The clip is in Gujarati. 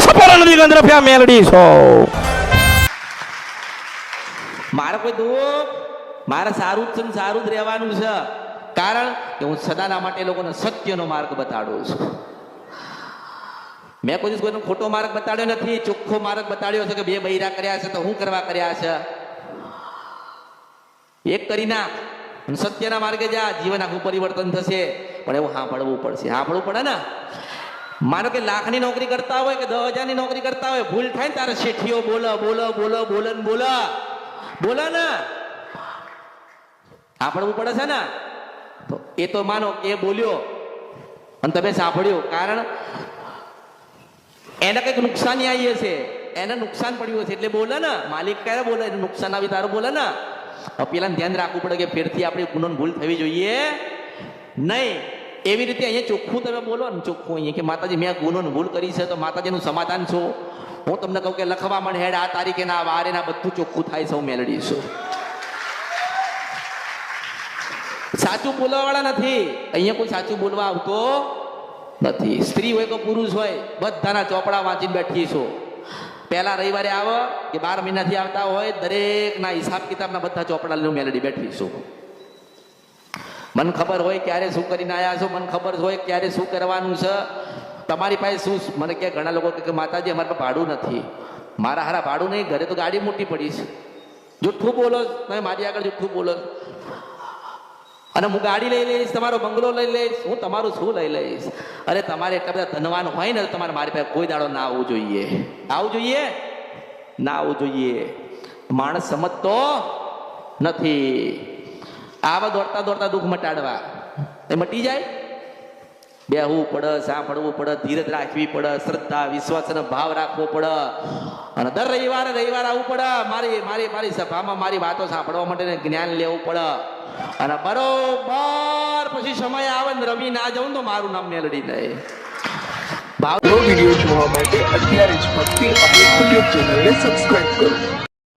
સપોરા નદી ગંદ્રફ્યા મેલડી છો. મારે કોઈ દુઃખ? મારે સારું જ છે ને સારું જ રહેવાનું છે. કારણ કે હું સદાના માટે લોકોને સત્યનો માર્ગ બતાડું છું. મેં કોઈ કોઈનો ખોટો માર્ગ બતાડ્યો નથી, ચોખ્ખો માર્ગ બતાડ્યો છે કે બે બૈરા કર્યા છે તો હું કરવા કર્યા છે? એક કરી નાખ સત્યના માર્ગે જા. જીવન આખું પરિવર્તન થશે. પણ એવું સાંભળવું પડશે. સાંભળવું પડે ને? માનો કે લાખની નોકરી કરતા હોય કે દસ હજારની નોકરી કરતા હોય, ભૂલ થાય ને તારે શેઠીઓ, બોલો બોલો બોલો બોલો ને બોલો. બોલો ને. સાંભળવું પડે છે ને? તો એ તો માનો એ બોલ્યો. અને તમે સાંભળ્યું, કારણ એને કંઈક નુકસાની આવી હશે. એને નુકસાન પડ્યું હશે એટલે બોલે ને. માલિક ક્યારે બોલે, એને નુકસાન આવી તારું બોલે ને. પેલા ધ્યાન રાખવું પડે કે ફેરથી આપણી ગુનો ભૂલ થવી જોઈએ નહીં. એવી રીતે અહીંયા ચોખ્ખું તમે બોલો ને, ચોખ્ખું અહીંયા કે માતાજી, મેં ગુનો ભૂલ કરી છે તો માતાજીનું સમાધાન છું. હું તમને કહું કે લખવા મને હેડ, આ તારીખે ના વારે ના બધું ચોખ્ખું થાય છે, હું છું. સાચું બોલવા વાળા નથી. અહીંયા કોઈ સાચું બોલવા આવતો નથી. સ્ત્રી હોય કે પુરુષ હોય, બધાના ચોપડા વાંચીને બેઠી છો. પહેલા રવિવારે આવો કે બાર મહિનાથી આવતા હોય, દરેકના હિસાબ કિતાબના બધા ચોપડા લઈને મેલડી બેઠી છું. મને ખબર હોય ક્યારે શું કરીને આવ્યા છો, મને ખબર હોય ક્યારે શું કરવાનું છે. તમારી પાસે શું મને કે ઘણા લોકો કે માતાજી, અમારે પાસે ભાડું નથી. મારા હારા ભાડું નહીં, ઘરે તો ગાડી મોટી પડી છે. જુઠ્ઠું બોલો, તમે મારી આગળ જુઠ્ઠું બોલો. અને હું ગાડી લઈ લઈશ, તમારો બંગલો લઈ લઈશ, હું તમારું શું લઈ લઈશ? અરે તમારે એટલા બધા ધનવાન હોય ને તમારે મારી પાસે કોઈ દાડો ના આવવું જોઈએ. આવવું જોઈએ? ના આવવું જોઈએ. માણસ સમજતો નથી. આવા દોડતા દોડતા દુઃખ મટાડવા. એ મટી જાય? બેહવું પડે, સાંભળવું પડે, ધીરજ રાખવી પડે, શ્રદ્ધા, વિશ્વાસ ભાવ રાખવો પડે. અને દર રવિવારે રવિવારે આવવું પડે. મારી મારી મારી સભામાં મારી વાતો સાંભળવા માટે જ્ઞાન લેવું પડે. અને બરોબર પછી સમય આવે ને રવિ ના જાઉં તો મારું નામ મેલડી દે. ભાવ વીડિયો જોવા માટે અત્યારે જ ભક્તિ યુટ્યુબ ચેનલને સબસ્ક્રાઇબ કરો.